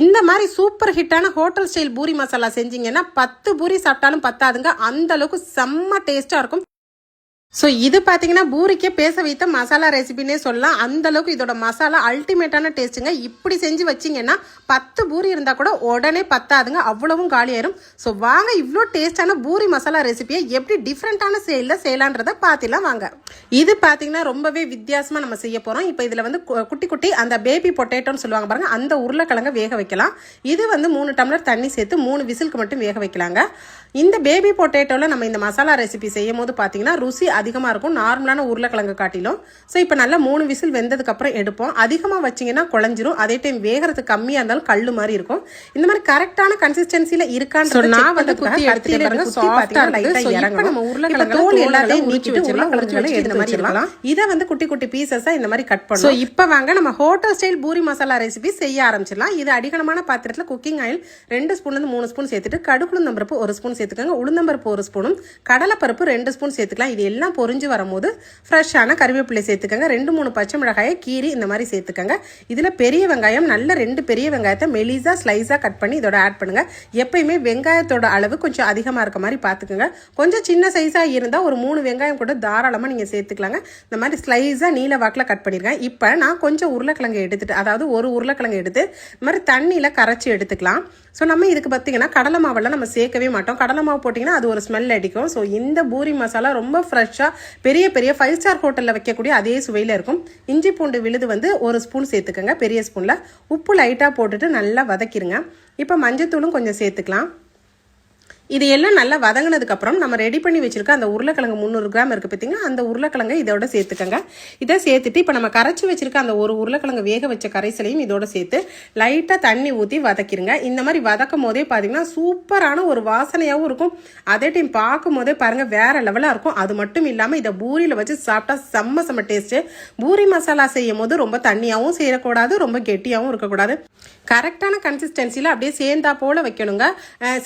இந்த மாதிரி சூப்பர் ஹிட்டான ஹோட்டல் ஸ்டைல் பூரி மசாலா செஞ்சீங்கன்னா பத்து பூரி சாப்பிட்டாலும் பத்தாதுங்க. அந்த அளவுக்கு செம்ம டேஸ்ட்டாக இருக்கும். ஸோ இது பார்த்தீங்கன்னா பூரிக்கே பேச வைத்த மசாலா ரெசிபினே சொல்லலாம். அந்த அளவுக்கு இதோட மசாலா அல்டிமேட்டான டேஸ்ட்டுங்க இப்படி செஞ்சு வச்சிங்கன்னா பத்து பூரி இருந்தால் கூட உடனே பத்தாதுங்க. அவ்வளவும் காலியாயிரும். ஸோ வாங்க இவ்வளோ டேஸ்டான பூரி மசாலா ரெசிபியை எப்படி டிஃப்ரெண்ட்டான செயலில் செய்யலான்றதை பார்த்துலாம் வாங்க. இது பார்த்தீங்கன்னா ரொம்பவே வித்தியாசமாக நம்ம செய்ய போகிறோம் இப்போ இதில் வந்து கு- குட்டி குட்டி அந்த பேபி பொட்டேட்டோன்னு சொல்லுவாங்க பாருங்க. அந்த உருளைக்கிழங்க வேக வைக்கலாம். இது வந்து மூணு டம்ளர் தண்ணி சேர்த்து மூணு விசிலுக்கு மட்டும் வேக வைக்கலாங்க. இந்த பேபி பொட்டேட்டோவில் நம்ம இந்த மசாலா ரெசிபி செய்யும் போது பார்த்தீங்கன்னா ருசி அதிகமாக இருக்கும். நார்மலான உருளைக்கிழங்கு காட்டிலும். ஸோ இப்போ நல்லா மூணு விசில் வெந்ததுக்கப்புறம் எடுப்போம். அதிகமாக வச்சிங்கன்னா குழஞ்சிரும். அதே டைம் வேகிறதுக்கு கம்மியாக இருந்தாலும் கல் மாதிரி இருக்கும். இந்த மாதிரி கரெக்டான கன்சிஸ்டன்சியில் இருக்கான்னு நான் வந்து குத்தி எடுத்துட்டு நம்ம உருளைக்கிழங்கு தோல் எல்லாத்தையும் நீக்கிட்டு உருளைக்கிழங்கு இந்த மாதிரி இருக்கலாம். இதை வந்து குட்டி குட்டி பீசஸா இந்த மாதிரி கட் பண்ணும் ஸோ இப்போ வாங்க நம்ம hotel style puri masala recipe செய்ய ஆரம்பிச்சிடலாம். இது அடிகனமான பாத்திரத்தில் குக்கிங் ஆயில் ரெண்டு ஸ்பூன்லேருந்து மூணு ஸ்பூன் சேர்த்துட்டு கடுகுளுந்தம் பருப்பு ஒரு ஸ்பூன் சேர்த்துக்கோங்க. உளுந்தம்பருப்பு ஒரு ஸ்பூனும் கடலைப்பருப்பு ரெண்டு ஸ்பூன் சேர்த்துக்கலாம். இது எல்லாம் பொரிஞ்சு வரும்போது ஃப்ரெஷ்ஷான கருவேப்பிலை சேர்த்துக்கோங்க. ரெண்டு மூணு பச்சை மிளகாயை கீரி இந்த மாதிரி சேர்த்துக்கோங்க. இதில் பெரிய வெங்காயம் நல்ல ரெண்டு பெரிய வெங்காயத்தை மெலிசாக ஸ்லைஸாக கட் பண்ணி இதோட ஆட் பண்ணுங்கள் எப்பயுமே வெங்காயத்தோட அளவு கொஞ்சம் அதிகமாக இருக்க மாதிரி பார்த்துக்கோங்க கொஞ்சம் சின்ன சைஸாக இருந்தால் ஒரு மூணு வெங்காயம் கூட தாராளமாக நீங்கள் சேர்த்துக்கலாங்க. இந்த மாதிரி ஸ்லைஸாக நீல வாக்கில் கட் பண்ணியிருக்கேன் இப்போ நான் கொஞ்சம் உருளைக்கிழங்கு எடுத்துட்டு அதாவது ஒரு உருளைக்கிழங்கு எடுத்து இந்த மாதிரி தண்ணியில் கரைச்சி எடுத்துக்கலாம். ஸோ நம்ம இதுக்கு பார்த்தீங்கன்னா கடலை மாவெல்லாம் நம்ம சேர்க்கவே மாட்டோம். கடலை மாவு போட்டிங்கன்னா அது ஒரு ஸ்மெல் அடிக்கும். ஸோ இந்த பூரி மசாலா ரொம்ப ஃப்ரெஷ்ஷாக பெரிய பெரிய ஃபைவ் ஸ்டார் ஹோட்டலில் வைக்கக்கூடிய அதே சுவையில் இருக்கும். இஞ்சி பூண்டு விழுது வந்து ஒரு ஸ்பூன் சேர்த்துக்கோங்க. பெரிய ஸ்பூனில் உப்பு லைட்டாக போட்டுட்டு நல்லா வதக்கிடுங்க இப்போ மஞ்சத்தூளும் கொஞ்சம் சேர்த்துக்கலாம். இது எல்லாம் நல்லா வதங்கினதுக்கப்புறம் நம்ம ரெடி பண்ணி வச்சுருக்க அந்த உருளைக்கிழங்கு முந்நூறு கிராம் இருக்குது பார்த்தீங்கன்னா அந்த உருளைக்கிழங்கு இதோட சேர்த்துக்கோங்க. இதை சேர்த்துட்டு இப்போ நம்ம கரைச்சி வச்சுருக்க அந்த ஒரு உருளைக்கிழங்கு வேக வச்ச கரைசலையும் இதோட சேர்த்து லைட்டாக தண்ணி ஊற்றி வதக்கிடுங்க இந்த மாதிரி வதக்கும் போதே பார்த்தீங்கன்னா சூப்பரான ஒரு வாசனையாகவும் இருக்கும். அதே டைம் பார்க்கும் போதே பாருங்கள் வேறு லெவலாக இருக்கும். அது மட்டும் இல்லாமல் இதை பூரியில் வச்சு சாப்பிட்டா செம்ம செம்ம டேஸ்ட்டு பூரி மசாலா செய்யும் போது ரொம்ப தண்ணியாகவும் செய்யக்கூடாது ரொம்ப கெட்டியாகவும் இருக்கக்கூடாது. கரெக்டான கன்சிஸ்டன்சியில் அப்படியே சேர்ந்தா போல் வைக்கணுங்க.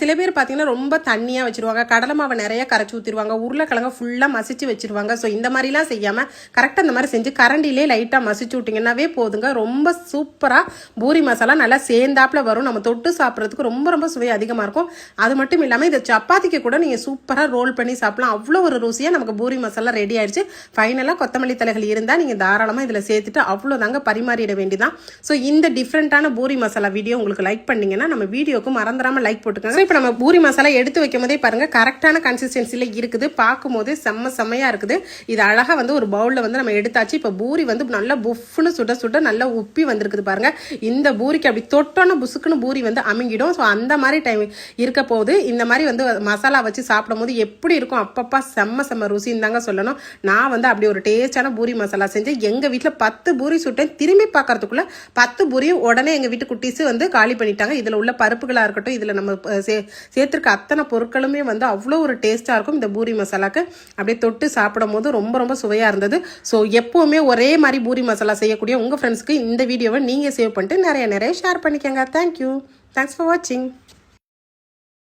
சில பேர் பார்த்தீங்கன்னா ரொம்ப ரொம்ப தண்ணியாக வச்சுருவாங்க. கடலை மாவை நிறைய கரைச்சி ஊற்றிடுவாங்க உருளைக்கிழங்க ஃபுல்லாக மசிச்சு வச்சிருவாங்க. ஸோ இந்த மாதிரிலாம் செய்யாமல் கரெக்டாக இந்த மாதிரி செஞ்சு கரண்டிலே லைட்டாக மசிச்சு விட்டிங்கன்னாவே போதுங்க. ரொம்ப சூப்பராக பூரி மசாலா நல்லா சேர்ந்தாப்புல வரும். நம்ம தொட்டு சாப்பிட்றதுக்கு ரொம்ப ரொம்ப சுவை அதிகமாக இருக்கும். அது மட்டும் இல்லாமல் இதை சப்பாத்திக்கு கூட நீங்கள் சூப்பராக ரோல் பண்ணி சாப்பிடலாம். அவ்வளோ ஒரு ருசியாக நமக்கு பூரி மசாலா ரெடி ஆயிடுச்சு. ஃபைனலாக கொத்தமல்லி தலைகள் இருந்தால் நீங்கள் தாராளமாக இதில் சேர்த்துட்டு அவ்வளோதாங்க பரிமாறிட வேண்டிதான் ஸோ இந்த டிஃப்ரெண்ட்டான பூரி மசாலா வீடியோ உங்களுக்கு லைக் பண்ணிங்கன்னா நம்ம வீடியோக்கு மறந்துடாமல் லைக் போட்டுக்கோங்க. இப்போ நம்ம பூரி மசாலா எடுத்து வைக்கும் போதே பாருங்கள் கரெக்டான கன்சிஸ்டன்சியில் இருக்குது. பார்க்கும்போது செம்ம செம்மையாக இருக்குது. இது அழகாக வந்து ஒரு பவுலில் வந்து நம்ம எடுத்தாச்சு. இப்போ பூரி வந்து நல்லா புஃப்னு சுட சுட நல்லா உப்பி வந்திருக்குது பாருங்கள் இந்த பூரிக்கு அப்படி தொட்டோன்னு புசுக்குன்னு பூரி வந்து அமுங்கிடும். ஸோ அந்த மாதிரி டைம் இருக்க போது இந்த மாதிரி வந்து மசாலா வச்சு சாப்பிடும் போது எப்படி இருக்கும்? அப்பப்பா செம்ம செம்ம ருசின்னு தாங்க சொல்லணும். நான் வந்து அப்படி ஒரு டேஸ்டான பூரி மசாலா செஞ்சு எங்கள் வீட்டில் பத்து பூரி சுட்டேன். திரும்பி பார்க்கறதுக்குள்ள பத்து பூரியும் உடனே எங்கள் வீட்டு குட்டீஸ் வந்து காலி பண்ணிட்டாங்க. இதில் உள்ள பருப்புகளாக இருக்கட்டும் இதில் நம்ம சே சேர்த்துருக்க அத்தனை பொருட்களுமே வந்து அவ்வளோ ஒரு டேஸ்ட்டாக இருக்கும் இந்த பூரி மசாலாக்கு. அப்படியே தொட்டு சாப்பிடும் போது ரொம்ப ரொம்ப சுவையாக இருந்தது. ஸோ எப்போவுமே ஒரே மாதிரி பூரி மசாலா செய்யக்கூடிய உங்கள் ஃப்ரெண்ட்ஸ்க்கு இந்த வீடியோவை நீங்கள் சேவ் பண்ணிட்டு நிறைய நிறைய ஷேர் பண்ணிக்கோங்க. தேங்க்யூ தேங்க்ஸ் ஃபார் வாட்சிங்